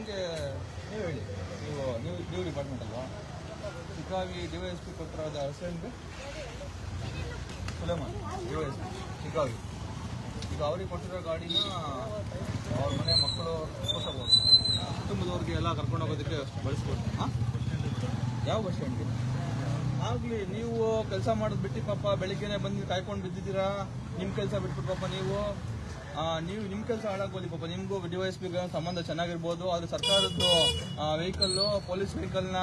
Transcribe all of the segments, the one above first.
ಹೆಂಗೆ ನೀವು ಹೇಳಿ. ನೀವು ನೀವು ನ್ಯೂ ಡಿಪಾರ್ಟ್ಮೆಂಟ್ ಅಲ್ವಾ? ವೈ ಎಸ್ ಪಿ ಕೊಟ್ಟಿರೋದು ಹೆಸರು ಹೆಂಗೆ ಸುಲೇಮಾನ್ ಎಸ್ ಪಿ ಶಿಕಾವಿ ಈಗ ಅವ್ರಿಗೆ ಕೊಟ್ಟಿರೋ ಗಾಡಿನ ಅವ್ರ ಮನೆ ಮಕ್ಕಳು ಕೊಟ್ಟಬೋದು ಕುಟುಂಬದವ್ರಿಗೆ ಎಲ್ಲ ಕರ್ಕೊಂಡು ಹೋಗೋದಕ್ಕೆ ಬಳಸ್ಬೋದು. ಹಾಂ? ಯಾವ ಬಸ್ ಸ್ಟ್ಯಾಂಡ್ಗೆ? ಆಗಲಿ, ನೀವು ಕೆಲಸ ಮಾಡೋದು ಬಿಟ್ಟು ಪಾಪ, ಬೆಳಿಗ್ಗೆನೆ ಬಂದು ಕಾಯ್ಕೊಂಡು ಬಿದ್ದಿದ್ದೀರಾ? ನಿಮ್ಮ ಕೆಲಸ ಬಿಟ್ಬಿಟ್ಟು ಪಾಪ ನೀವು? ನೀವು ನಿಮ್ಮ ಕೆಲಸ ಹಾಳಾಗ್ಬೋದು ಪಾಪ. ನಿಮಗೂ ಡಿವೈಸ್ ಬಿ ಸಂಬಂಧ ಚೆನ್ನಾಗಿರ್ಬೋದು. ಆದರೆ ಸರ್ಕಾರದ್ದು ವೆಹಿಕಲ್ಲು ಪೊಲೀಸ್ ವೆಹಿಕಲ್ನ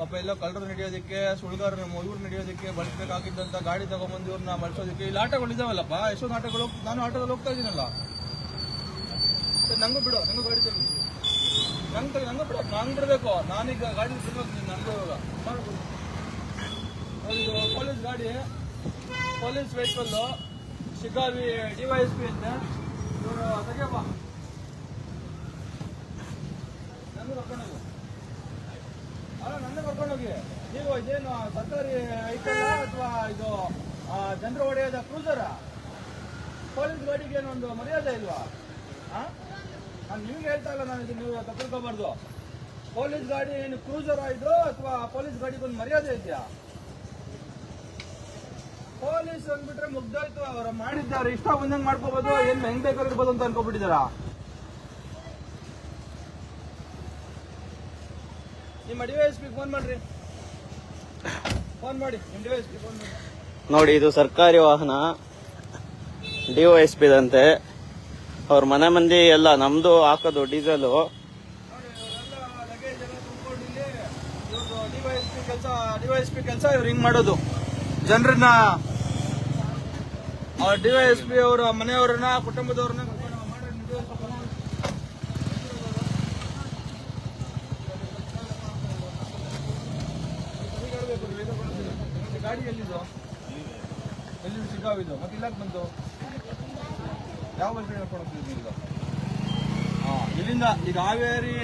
ಪಾಪ ಎಲ್ಲ ಕಳ್ಳರು ನಡೆಯೋದಕ್ಕೆ ಸುಳ್ಗಾರ ಇವ್ರು ನಡೆಯೋದಕ್ಕೆ ಬಳಸಬೇಕಾಗಿದ್ದಂಥ ಗಾಡಿ ತಗೊಂಬಂದು ಇವ್ರನ್ನ ಬಳಸೋದಕ್ಕೆ ಇಲ್ಲಿ ಆಟೋಗಳು ಇದಾವಲ್ಲಪ್ಪ. ಎಷ್ಟೊಂದು ಆಟೋಗಳು ನಾನು ಆಟೋದಲ್ಲಿ ಹೋಗ್ತಾ ಇದ್ದೀನಲ್ಲ. ನಂಗೂ ಬಿಡು, ನಂಗೂ ಗಾಡಿ ತಗೊಂಡು ನಂಗೆ ನಂಗೂ ಬಿಡು. ನಂಗೆ ಬಿಡಬೇಕು. ನಾನೀಗ ಗಾಡಿ ಬಿಡ್ಬೇಕು ನೀನು ನನಗೂ ಪೊಲೀಸ್ ಗಾಡಿ. ಪೊಲೀಸ್ ವೆಹಿಕಲ್ಲು ಶಿಕಾರಿ ಡಿವೈಸ್ ಪಿ ಅಂತ. ಇವರು ತೆಗಿಯಪ್ಪ ನನ್ನ ಕರ್ಕೊಂಡೋಗಿ ಅಲ್ಲ ನನ್ನ ಕರ್ಕೊಂಡೋಗಿ ನೀವು ಇದೇನು ಸರ್ಕಾರಿ ವೆಹಿಕಲ್ ಅಥವಾ ಇದು ಜನರು ಹೊಡೆಯೋದ ಕ್ರೂಸರ ಪೊಲೀಸ್ ಗಾಡಿಗೆ ಏನೊಂದು ಮರ್ಯಾದೆ ಇಲ್ವಾ? ಹಾಂ ನಾನು ನಿಮ್ಗೆ ಹೇಳ್ತಾ ಇಲ್ಲ, ನಾನು ಇದು ನೀವು ತಗೊಳ್ಕೋಬಾರ್ದು ಪೊಲೀಸ್ ಗಾಡಿ ಏನು ಕ್ರೂಸರ್ ಇದು, ಅಥವಾ ಪೊಲೀಸ್ ಗಾಡಿಗೆ ಒಂದು ಮರ್ಯಾದೆ ಇದೆಯಾ? ಪೊಲೀಸ್ ಅಂದ್ಬಿಟ್ರೆ ಮುಗ್ದೋಯ್ತು ಅವರು ಮಾಡಿದ್ದಾರೆ ಇಷ್ಟ ಬಂದಂಗೆ ಮಾಡ್ಕೋಬಹುದು ಏನ್ ಹೆಂಗ್ ಬೇಕಾದ್ರೆ ಇರ್ಬೋದು ಅಂತ ಅನ್ಕೋಬಿಟ್ಟಿದಾರ ನಿಮ್ಮ D Y S P phone ಮಾಡ್ರಿ. ಫೋನ್ ಮಾಡಿ ನಿಮ್ಮ ಎಸ್ ಪಿ ಫೋನ್ ಮಾಡಿ. ನೋಡಿ ಇದು ಸರ್ಕಾರಿ ವಾಹನ ಡಿ ಒ ಎಸ್ ಪಿ ದಂತೆ ಅವ್ರ ಮನೆ ಮಂದಿ ಎಲ್ಲ ನಮ್ದು ಹಾಕೋದು ಡೀಸೆಲು. ನೋಡಿ ಇವರೆಲ್ಲ ಲಗೇಜ್ ಎಲ್ಲ ತುಂಬಿಕೊಂಡು ಇಲ್ಲಿ ಇವ್ರದ್ದು ಡಿವೈಸ್ ಪಿ ಕೆಲಸ ಡಿವೈಸ್ ಪಿ ಕೆಲಸ ಇವ್ರು ಹಿಂಗ್ ಮಾಡೋದು. ಜನರನ್ನ ಅವ್ರ ಡಿವೈಸ್ ಪಿ ಅವರ ಮನೆಯವರನ್ನ ಕುಟುಂಬದವ್ರನ್ನ ಗಾಡಿ ಎಲ್ಲಿದ್ದು ಎಲ್ಲಿ ಸಿಗಾವಿದು ಮತ್ತೆ ಇಲ್ಲ ಬಂತು? ಯಾವ ಬಸ್ ಹೇಳ್ಕೊಂಡು ಹಾ, ಇಲ್ಲಿಂದ ಈಗ ಹಾವೇರಿ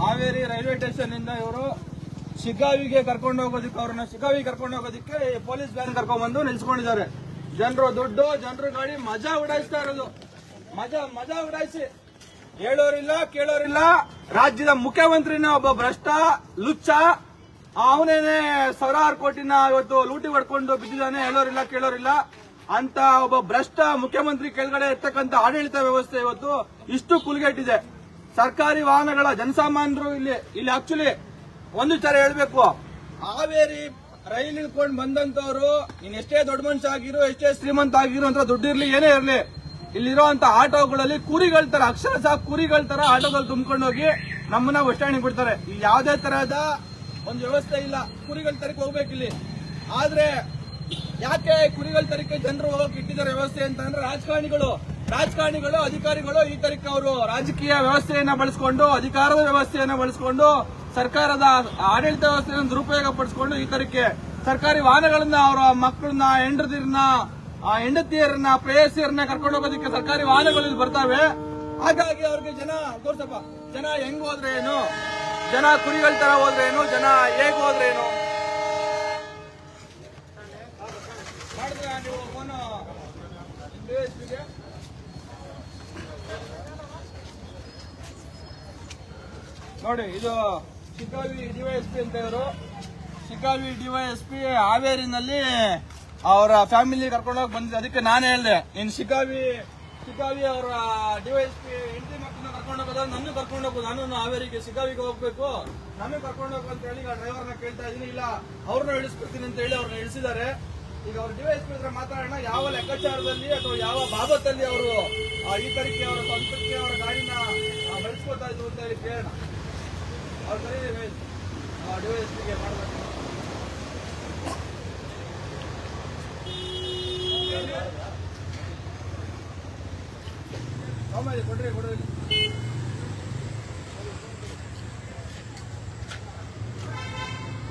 ಹಾವೇರಿ ರೈಲ್ವೆ ಸ್ಟೇಷನ್ ಇಂದ ಇವರು ಶಿಕಾವಿಗೆ ಕರ್ಕೊಂಡು ಹೋಗೋದಕ್ಕೆ ಅವ್ರನ್ನ ಶಿಕಾವಿ ಕರ್ಕೊಂಡು ಹೋಗೋದಕ್ಕೆ ಪೊಲೀಸ್ ವ್ಯಾನ್ ಕರ್ಕೊಂಡ್ಬಂದು ನಿಲ್ಸ್ಕೊಂಡಿದ್ದಾರೆ. ಜನರು ದುಡ್ಡು, ಜನರು ಗಾಡಿ, ಮಜಾ ಉಡಾಯಿಸ್ತಾ ಇರೋದು. ಮಜಾ ಮಜಾ ಉಡಾಯಿಸಿ. ಹೇಳೋರಿಲ್ಲ, ಕೇಳೋರಿಲ್ಲ. ರಾಜ್ಯದ ಮುಖ್ಯಮಂತ್ರಿನ ಒಬ್ಬ ಭ್ರಷ್ಟ ಲುಚ್ಚ ಅವನೇನೆ ಸಾವಿರಾರು ಕೋಟಿನ ಇವತ್ತು ಲೂಟಿ ಹೊಡ್ಕೊಂಡು ಬಿದ್ದಿದ್ದಾನೆ. ಹೇಳೋರಿಲ್ಲ, ಕೇಳೋರಿಲ್ಲ. ಅಂತ ಒಬ್ಬ ಭ್ರಷ್ಟ ಮುಖ್ಯಮಂತ್ರಿ ಕೆಳಗಡೆ ಇರ್ತಕ್ಕಂಥ ಆಡಳಿತ ವ್ಯವಸ್ಥೆ ಇವತ್ತು ಇಷ್ಟು ಕುಲ್ಗೆಟ್ಟಿದೆ ಸರ್ಕಾರಿ ವಾಹನಗಳ ಜನಸಾಮಾನ್ಯರು ಇಲ್ಲಿ ಇಲ್ಲಿ ಆಕ್ಚುಲಿ ಒಂದು ವಿಚಾರ ಹೇಳಬೇಕು. ಹಾವೇರಿ ರೈಲ್ ಇಳ್ಕೊಂಡು ಬಂದಂತವ್ರು, ನೀನ್ ಎಷ್ಟೇ ದೊಡ್ಡ ಮನುಷ್ಯ ಆಗಿರು, ಎಷ್ಟೇ ಶ್ರೀಮಂತ ಆಗಿರು ಅಂತ ದುಡ್ಡಿರ್ಲಿ, ಏನೇ ಇರ್ಲಿ, ಇಲ್ಲಿರುವಂತ ಆಟೋಗಳಲ್ಲಿ ಕುರಿಗಳ ತರ ಅಕ್ಷರಶಃ ಕುರಿಗಳ ತರ ಆಟೋದಲ್ಲಿ ತುಂಬ್ಕೊಂಡು ಹೋಗಿ ನಮ್ಮನ್ನ ಬಸ್ ಬಿಡ್ತಾರೆ. ಇಲ್ಲಿ ಯಾವುದೇ ತರಹದ ಒಂದು ವ್ಯವಸ್ಥೆ ಇಲ್ಲ. ಕುರಿಗಳ ತರಕ್ಕೆ ಹೋಗ್ಬೇಕು ಇಲ್ಲಿ. ಆದ್ರೆ ಯಾಕೆ ಕುರಿಗಳ ತರಕ್ಕೆ ಜನರು ಹೋಗಕ್ಕೆ ಇಟ್ಟಿದ್ದಾರೆ ವ್ಯವಸ್ಥೆ ಅಂತ ಅಂದ್ರೆ ರಾಜಕಾರಣಿಗಳು. ರಾಜಕಾರಣಿಗಳು, ಅಧಿಕಾರಿಗಳು ಈ ತರಕ್ಕೆ ಅವರು ರಾಜಕೀಯ ವ್ಯವಸ್ಥೆಯನ್ನ ಬಳಸ್ಕೊಂಡು, ಅಧಿಕಾರದ ವ್ಯವಸ್ಥೆಯನ್ನ ಬಳಸ್ಕೊಂಡು ಸರ್ಕಾರದ ಆಡಳಿತ ವ್ಯವಸ್ಥೆಯನ್ನು ದುರುಪಯೋಗ ಪಡಿಸಿಕೊಂಡು ಈ ತರಕ್ಕೆ ಸರ್ಕಾರಿ ವಾಹನಗಳನ್ನ ಅವರ ಮಕ್ಕಳನ್ನ ಹೆಂಡತಿರನ್ನ ಹೆಂಡತಿಯರನ್ನ, ಪ್ರೇಯಸಿಯರನ್ನ ಕರ್ಕೊಂಡು ಹೋಗೋದಕ್ಕೆ ಸರ್ಕಾರಿ ವಾಹನಗಳು ಬರ್ತಾವೆ. ಹಾಗಾಗಿ ಅವ್ರಿಗೆ ಜನ ತೋರ್ಸಪ್ಪ ಜನ ಹೆಂಗ್ ಹೋದ್ರೆ ಏನು? ಜನ ಕುರಿಗಳ ತರ ಹೋದ್ರೆ ಏನು? ಜನ ಹೇಗ್ ಹೋದ್ರೆ ಏನು? ನೋಡಿ, ಇದು ಶಿಕಾವಿ ಡಿವೈಎಸ್ಪಿ ಅಂತ ಇವರು. ಡಿವೈಎಸ್ಪಿ ಹಾವೇರಿನಲ್ಲಿ ಅವರ ಫ್ಯಾಮಿಲಿ ಕರ್ಕೊಂಡೋಗಿ ಬಂದಿದ್ದೆ. ಅದಕ್ಕೆ ನಾನು ಹೇಳಿದೆ ಇನ್ ಶಿಕಾವಿ ಶಿಕಾವಿ ಅವರ ಡಿವೈಎಸ್ಪಿ ಹೆಂಡತಿ ಮಕ್ಕಳನ್ನ ಕರ್ಕೊಂಡು ಹೋಗೋದು? ನನ್ನ ಕರ್ಕೊಂಡು ಹೋಗೋದು ನಾನು ಹಾವೇರಿಗೆ ಶಿಕಾವಿಗೆ ಹೋಗ್ಬೇಕು. ನಾನು ಕರ್ಕೊಂಡು ಹೋಗು ಅಂತ ಹೇಳಿ ಈಗ ಡ್ರೈವರ್ನ ಕೇಳ್ತಾ ಇದೀನಿ. ಇಲ್ಲ ಅವ್ರನ್ನ ಇಳಿಸ್ಕೊಡ್ತೀನಿ ಅಂತ ಹೇಳಿ ಅವ್ರನ್ನ ಇಳಿಸಿದ್ದಾರೆ. ಈಗ ಅವ್ರ ಡಿವೈಎಸ್ಪಿ ಹತ್ರ ಮಾತಾಡೋಣ. ಯಾವ ಲೆಕ್ಕಾಚಾರದಲ್ಲಿ ಅಥವಾ ಯಾವ ಬಾಬತ್ತಲ್ಲಿ ಅವರು ಈ ತರಕ್ಕೆ ಅವರ ಸ್ವಂತಕ್ಕೆ ಅವರ ಗಾಡಿನ ಆ, ಬಳಸ್ಕೊತಾ ಇದ್ರು ಅಂತ ಹೇಳಿ ಕೇಳೋಣ ಅವ್ರ ಸರಿ ಡಿವೈಎಸ್ಪಿಗೆ ಮಾಡಬೇಕು ಆಮೇಲೆ ಕೊಡ್ರಿ ಕೊಡ್ರಿ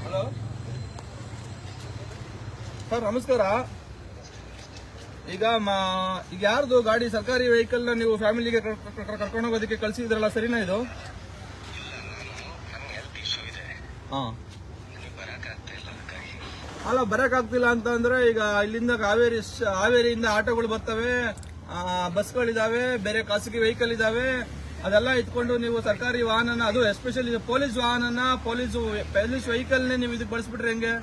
ಹಲೋ ಸರ್, ನಮಸ್ಕಾರ. ಈಗ ಮಾ, ಈಗ ಯಾರ್ದು ಗಾಡಿ ಸರ್ಕಾರಿ ವೆಹಿಕಲ್ ನೀವು ಫ್ಯಾಮಿಲಿಗೆ ಕರ್ಕೊಂಡು ಹೋಗೋದಕ್ಕೆ ಕಳ್ಸಿದ್ರಲ್ಲ, ಸರಿನಾ ಇದು ಹಾ ಅಲ್ಲ ಬರಕ್ ಆಗ್ತಿಲ್ಲ ಅಂತ ಅಂದ್ರೆ ಈಗ ಇಲ್ಲಿಂದ ಕಾವೇರಿ ಶ- ಹಾವೇರಿಯಿಂದ ಆಟೋಗಳು ಬರ್ತವೆ ಬಸ್ಗಳಿದಾವೆ, ಬೇರೆ ಖಾಸಗಿ ವೆಹಿಕಲ್ ಇದಾವೆ ಅದೆಲ್ಲ ಇಟ್ಕೊಂಡು ನೀವು ಸರ್ಕಾರಿ ವಾಹನನ, ಅದು ಎಸ್ಪೆಷಲಿ ಪೊಲೀಸ್ ವಾಹನನ, ಪೊಲೀಸ್ ಪೊಲೀಸ್ ವೆಹಿಕಲ್ನೇ ನೀವು ಇದಕ್ಕೆ ಬಳಸ್ಬಿಟ್ರೆ ಹೆಂಗೆ?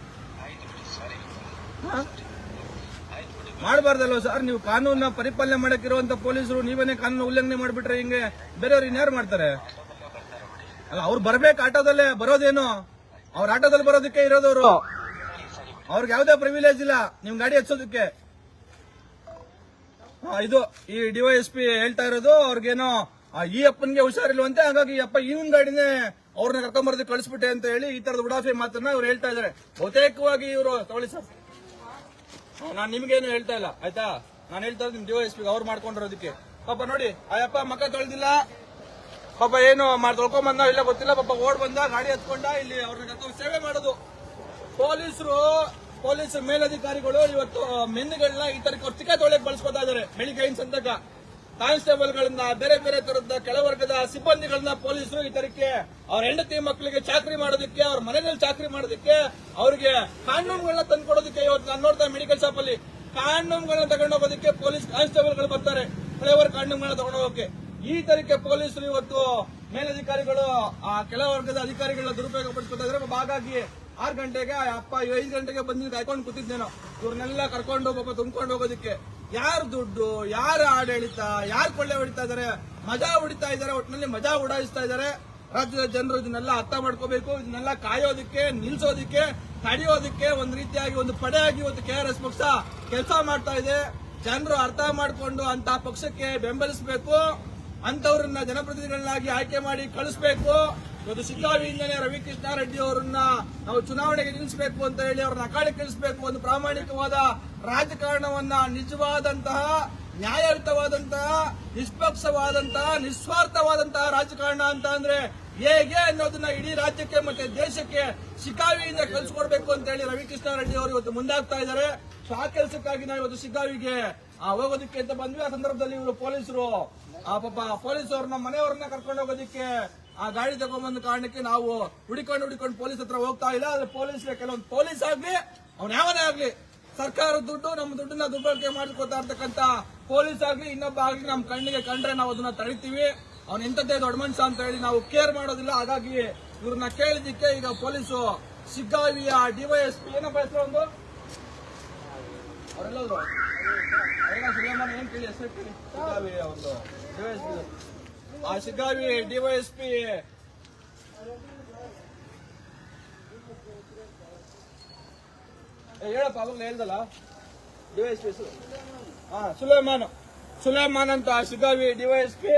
ಮಾಡಬಾರ್ದಲ್ವ ಸರ್? ನೀವು ಕಾನೂನ ಪರಿಪಾಲನೆ ಮಾಡಕ್ಕಿರುವಂತ ಪೊಲೀಸರು ನೀವೇನೇ ಕಾನೂನು ಉಲ್ಲಂಘನೆ ಮಾಡಿಬಿಟ್ರೆ ಹಿಂಗೆ? ಬೇರೆಯವ್ರು ಇನ್ಯಾರು ಮಾಡ್ತಾರೆ? ಅಲ್ಲ, ಅವ್ರು ಬರ್ಬೇಕು ಆಟೋದಲ್ಲೇ, ಬರೋದೇನು? ಅವ್ರ ಆಟೋದಲ್ಲಿ ಬರೋದಕ್ಕೆ ಇರೋದವ್ರು. ಅವ್ರಿಗೆ ಯಾವುದೇ ಪ್ರಿವಿಲೇಜ್ ಇಲ್ಲ. ನಿಮ್ ಗಾಡಿ ಹಚ್ಚೋದಕ್ಕೆ ಇದು ಈ ಡಿವೈಎಸ್ಪಿ ಹೇಳ್ತಾ ಇರೋದು, ಅವ್ರಿಗೇನೋ ಈ ಅಪ್ಪನ್ಗೆ ಹುಷಾರಿಲ್ವಂತೆ, ಹಾಗಾಗಿ ಈ ಅಪ್ಪ ಇವನ್ ಗಾಡಿನೇ ಅವ್ರನ್ನ ಕರ್ಕೊಂಬರ್ದು ಕಳಿಸ್ಬಿಟ್ಟೆ ಅಂತ ಹೇಳಿ ಈ ತರದ ಉಡಾಫೆ ಮಾತ್ರ ಅವ್ರು ಹೇಳ್ತಾ ಇದಾರೆ ಬಹುತೇಕವಾಗಿ ಇವರು, ತಗೊಳ್ಳಿ ಸರ್. ನಾನು ನಿಮ್ಗೇನು ಹೇಳ್ತಾ ಇಲ್ಲ, ಆಯ್ತಾ? ನಾನು ಹೇಳ್ತಾ ಇದ್ದೀನಿ ಡಿವೈಎಸ್ಪಿ ಅವ್ರು ಮಾಡ್ಕೊಂಡಿರೋದಕ್ಕೆ. ಪಾಪ ನೋಡಿ, ಆ ಅಪ್ಪ ಮಕ್ಕ ತೊಳೆದಿಲ್ಲ. ಪಾಪ ಏನು ಮಾಡಿ ತೊಳ್ಕೊಂಬಂದ ಇಲ್ಲ ಗೊತ್ತಿಲ್ಲ, ಪಾಪ ಓಡ್ ಬಂದ, ಗಾಡಿ ಹತ್ಕೊಂಡ, ಇಲ್ಲಿ ಅವ್ರನ್ನ ಸೇವೆ ಮಾಡೋದು. ಪೊಲೀಸರು, ಪೊಲೀಸ್ ಮೇಲಧಿಕಾರಿಗಳು ಇವತ್ತು ಮೆನ್ಗಳನ್ನ ಈ ತರ ಚಿಕ್ಕ ತೊಳೆಯಕ್ ಬಳಸ್ಕೊತಾ ಇದಾರೆ ಬೆಳಿಗ್ಗೆ ಸಂದಕ ಕಾನ್ಸ್ಟೇಬಲ್ ಗಳನ್ನ ಬೇರೆ ಬೇರೆ ತರದ ಕೆಳವರ್ಗದ ಸಿಬ್ಬಂದಿಗಳನ್ನ ಪೊಲೀಸರು ಈ ತರಕ್ಕೆ ಅವ್ರ ಹೆಂಡತಿ ಮಕ್ಕಳಿಗೆ ಚಾಕ್ರಿ ಮಾಡೋದಕ್ಕೆ, ಅವ್ರ ಮನೆಯಲ್ಲಿ ಚಾಕ್ರಿ ಮಾಡೋದಕ್ಕೆ, ಅವ್ರಿಗೆ ಕಾನೂನುಗಳನ್ನ ತಂದ್ಕೊಡೋದಕ್ಕೆ ಇವತ್ತು ನಾನು ನೋಡ್ತಾ ಮೆಡಿಕಲ್ ಶಾಪ್ ಅಲ್ಲಿ ಕಾನೂನುಗಳನ್ನ ತಗೊಂಡೋಗೋದಕ್ಕೆ ಪೊಲೀಸ್ ಕಾನ್ಸ್ಟೇಬಲ್ಗಳು ಬರ್ತಾರೆ. ಫ್ಲೇವರ್ ಕಾನೂನುಗಳನ್ನ ತಗೊಂಡೋಗಕ್ಕೆ. ಈ ತರಕ್ಕೆ ಪೊಲೀಸರು ಇವತ್ತು ಮೇಲಧಿಕಾರಿಗಳು, ಆ ಕೆಲವರ್ಗದ ಅಧಿಕಾರಿಗಳನ್ನ ದುರುಪಯೋಗ ಪಡಿಸ್ಕೊತಾ ಹಾಗಾಗಿ ಆರು ಗಂಟೆಗೆ ಅಪ್ಪ ಐದು ಗಂಟೆಗೆ ಬಂದಿದ್ದು ಕಾಯ್ಕೊಂಡು ಕೂತಿದ್ದೇನೋ ಇವ್ರನ್ನೆಲ್ಲ ಕರ್ಕೊಂಡು ಪಾಪ ತುಂಬ್ಕೊಂಡು ಹೋಗೋದಕ್ಕೆ. ಯಾರು ದುಡ್ಡು, ಯಾರು ಆಡಳಿತ, ಯಾರು ಕೊಳ್ಳೆ ಹೊಡಿತಾ ಇದಾರೆ ಮಜಾ ಹೊಡಿತಾ ಇದಾರೆ ಒಟ್ಟಿನಲ್ಲಿ ಮಜಾ ಉಡಾಯಿಸ್ತಾ ಇದಾರೆ ರಾಜ್ಯದ ಜನರು ಇದನ್ನೆಲ್ಲ ಅರ್ಥ ಮಾಡ್ಕೋಬೇಕು. ಇದನ್ನೆಲ್ಲ ಕಾಯೋದಕ್ಕೆ, ನಿಲ್ಸೋದಿಕ್ಕೆ, ತಡೆಯೋದಕ್ಕೆ ಒಂದು ರೀತಿಯಾಗಿ, ಒಂದು ಪಡೆಯಾಗಿ ಒಂದು ಕೆ ಪಕ್ಷ ಕೆಲಸ ಮಾಡ್ತಾ ಇದೆ. ಜನರು ಅರ್ಥ ಮಾಡಿಕೊಂಡು ಅಂತ ಪಕ್ಷಕ್ಕೆ ಬೆಂಬಲಿಸಬೇಕು. ಅಂತವ್ರನ್ನ ಜನಪ್ರತಿನಿಧಿಗಳನ್ನಾಗಿ ಆಯ್ಕೆ ಮಾಡಿ ಕಳಿಸ್ಬೇಕು. ಇವತ್ತು ರವಿಕೃಷ್ಣ ರೆಡ್ಡಿ ಅವರನ್ನ ನಾವು ಚುನಾವಣೆಗೆ ನಿಲ್ಲಿಸಬೇಕು ಅಂತ ಹೇಳಿ ಅವ್ರನ್ನ ಅಕಾಳಿ ಕಳಿಸಬೇಕು ಒಂದು ಪ್ರಾಮಾಣಿಕವಾದ ರಾಜಕಾರಣವನ್ನ, ನಿಜವಾದಂತಹ, ನ್ಯಾಯಯುತವಾದಂತಹ, ನಿಷ್ಪಕ್ಷವಾದಂತಹ, ನಿಸ್ವಾರ್ಥವಾದಂತಹ ರಾಜಕಾರಣ ಅಂತ ಅಂದ್ರೆ ಹೇಗೆ ಅನ್ನೋದನ್ನ ಇಡೀ ರಾಜ್ಯಕ್ಕೆ ಮತ್ತೆ ದೇಶಕ್ಕೆ ಶಿಕಾವಿಯಿಂದ ಕಲಿಸ್ಕೊಡ್ಬೇಕು ಅಂತ ಹೇಳಿ ರವಿಕೃಷ್ಣ ರೆಡ್ಡಿ ಅವರು ಇವತ್ತು ಮುಂದಾಗ್ತಾ ಇದ್ದಾರೆ. ಸೊ ಆ ಕೆಲಸಕ್ಕಾಗಿ ನಾವು ಇವತ್ತು ಶಿಕಾವಿಗೆ ಹೋಗೋದಕ್ಕೆ ಅಂತ ಬಂದ್ವಿ. ಆ ಸಂದರ್ಭದಲ್ಲಿ ಇವರು ಪೊಲೀಸರು, ಆ, ಪಾಪ ಪೊಲೀಸ್ ಅವ್ರನ್ನ ಮನೆಯವ್ರನ್ನ ಕರ್ಕೊಂಡು ಹೋಗೋದಕ್ಕೆ ಆ ಗಾಡಿ ತಗೊಂಡ್ಬಂದ ಕಾರಣಕ್ಕೆ ನಾವು ಹುಡಿಕೊಂಡು ಹುಡಿಕೊಂಡು ಪೊಲೀಸ್ ಹತ್ರ ಹೋಗ್ತಾ ಇಲ್ಲ. ಆದ್ರೆ ಪೊಲೀಸ್ ಕೆಲವೊಂದು ಪೊಲೀಸ್ ಆಗ್ಲಿ, ಅವ್ನ ಯಾವನೇ ಆಗ್ಲಿ ಸರ್ಕಾರದ ದುಡ್ಡು ನಮ್ಮ ದುಡ್ಡನ್ನ ದುರ್ಬಳಕೆ ಮಾಡ್ಕೊತಾ ಇರ್ತಕ್ಕಂತ ಪೊಲೀಸ್ ಆಗ್ಲಿ, ಇನ್ನೊಬ್ಬ ಆಗ್ಲಿ ನಮ್ಮ ಕಣ್ಣಿಗೆ ಕಂಡ್ರೆ ನಾವು ಅದನ್ನ ತಡಿತೀವಿ. ಅವ್ನ ಇಂಥದ್ದೇ ದೊಡ್ಡ ಮನುಷ್ಯ ಅಂತ ಹೇಳಿ ನಾವು ಕೇರ್ ಮಾಡೋದಿಲ್ಲ. ಹಾಗಾಗಿ ಇವ್ರನ್ನ ಕೇಳಿದ್ದಕ್ಕೆ ಈಗ ಪೊಲೀಸು ಸಿಗ್ಗಾವಿಯ ಡಿವೈಎಸ್ಪಿ ಏನಪ್ಪ ಹೆಸರು ಒಂದು ಅವರೆಲ್ಲದ್ರು ಸುಲೇಮಾನ್ ಏನ್ ಕೇಳಿ ಹೆಸರು ಕೇಳಿ? ಸಿಗ್ಗಾವಿ ಒಂದು ಡಿವೈಎಸ್ಪಿ ಆ ಸಿಗ್ಗಾವಿ ಡಿವೈಎಸ್ಪಿ ಹೇಳಪ್ಪ, ಅವಾಗಲೇ ಹೇಳ್ದಲ್ಲ? ಡಿವೈಎಸ್ಪಿ ಹೆಸರು? ಹಾ ಸುಲೇಮಾನ್ ಸುಲೇಮಾನ್ ಅಂತ ಸಿಗ್ಗಾವಿ ಡಿವೈಎಸ್ಪಿ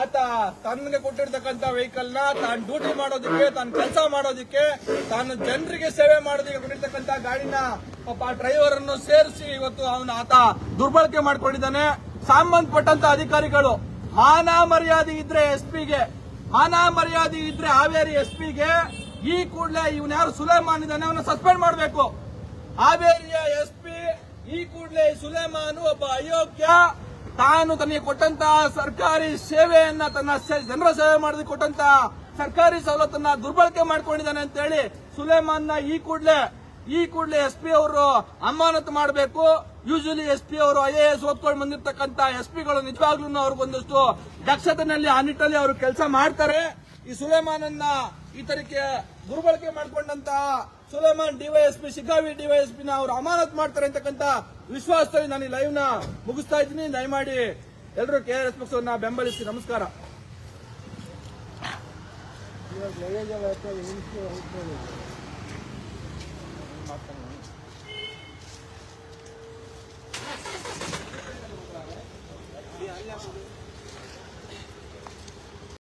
ಆತ ತನ್ನ ಕೊಟ್ಟಿರ್ತಕ್ಕಂತ ವೆಹಿಕಲ್ನ ತಾನು ಡ್ಯೂಟಿ ಮಾಡೋದಕ್ಕೆ, ತಾನು ಕೆಲಸ ಮಾಡೋದಕ್ಕೆ, ತಾನು ಜನರಿಗೆ ಸೇವೆ ಮಾಡೋದಕ್ಕೆ ಕೊಟ್ಟಿರ್ತಕ್ಕಂತ ಗಾಡಿನ ಪಾಪ ಡ್ರೈವರ್ ಅನ್ನು ಸೇರಿಸಿ ಇವತ್ತು ಅವನು ಆತ ದುರ್ಬಳಕೆ ಮಾಡ್ಕೊಂಡಿದ್ದಾನೆ. ಸಂಬಂಧಪಟ್ಟಂತ ಅಧಿಕಾರಿಗಳು ಮಾನ ಮರ್ಯಾದೆ ಇದ್ರೆ ಎಸ್ ಪಿಗೆ ಮಾನ ಮರ್ಯಾದೆ ಇದ್ರೆ ಹಾವೇರಿ ಎಸ್ ಪಿಗೆ ಈ ಕೂಡಲೇ ಇವನ್ ಯಾರು ಸುಲೇಮಾನ್ ಇದ್ದಾನೆ ಅವನ್ನ ಸಸ್ಪೆಂಡ್ ಮಾಡಬೇಕು. ಹಾವೇರಿಯ ಎಸ್ ಪಿ ಈ ಕೂಡಲೇ ಸುಲೇಮಾನು ಒಬ್ಬ ಅಯೋಗ್ಯ. ತಾನು ತನಗೆ ಕೊಟ್ಟಂತಹ ಸರ್ಕಾರಿ ಸೇವೆಯನ್ನ ತನ್ನ ಜನರ ಸೇವೆ ಮಾಡಿದ ಕೊಟ್ಟಂತ ಸರ್ಕಾರಿ ಸವಲತ್ತನ್ನ ದುರ್ಬಳಕೆ ಮಾಡ್ಕೊಂಡಿದ್ದಾನೆ ಅಂತ ಹೇಳಿ ಸುಲೇಮಾನ್ನ ಈ ಕೂಡಲೇ ಈ ಕೂಡಲೇ ಎಸ್ ಪಿ ಅವರು ಅಮಾನತು ಮಾಡಬೇಕು. ಯೂಶಲಿ ಎಸ್ ಪಿ ಅವರು ಐ ಎ ಎಸ್ ಓದ್ಕೊಂಡು ಬಂದಿರತಕ್ಕಂತ ಎಸ್ ಪಿಗಳು ನಿಜವಾಗ್ಲೂ ಅವ್ರಿಗೊಂದಷ್ಟು ದಕ್ಷತೆನಲ್ಲಿ ಆ ನಿಟ್ಟಲ್ಲಿ ಅವರು ಕೆಲಸ ಮಾಡ್ತಾರೆ. ಈ ಸುಲೇಮಾನನ್ನ ಈ ತರಕ್ಕೆ ದುರ್ಬಳಕೆ ಮಾಡ್ಕೊಂಡಂತ ಸುಲೇಮಾನ್ ಡಿವೈಎಸ್ಪಿ ಶಿಗಾವಿ ಡಿವೈಎಸ್ಪಿನ ಅವರು ಅಮಾನತ್ ಮಾಡ್ತಾರೆ ಅಂತಕ್ಕಂತ ವಿಶ್ವಾಸದಲ್ಲಿ ನಾನು ಈ ಲೈವ್ನ ಮುಗಿಸ್ತಾ ಇದ್ದೀನಿ. ದಯಮಾಡಿ ಎಲ್ಲರೂ ಕೆ ಆರ್ ಎಸ್ ಪಕ್ಷವನ್ನ ಬೆಂಬಲಿಸಿ. ನಮಸ್ಕಾರ.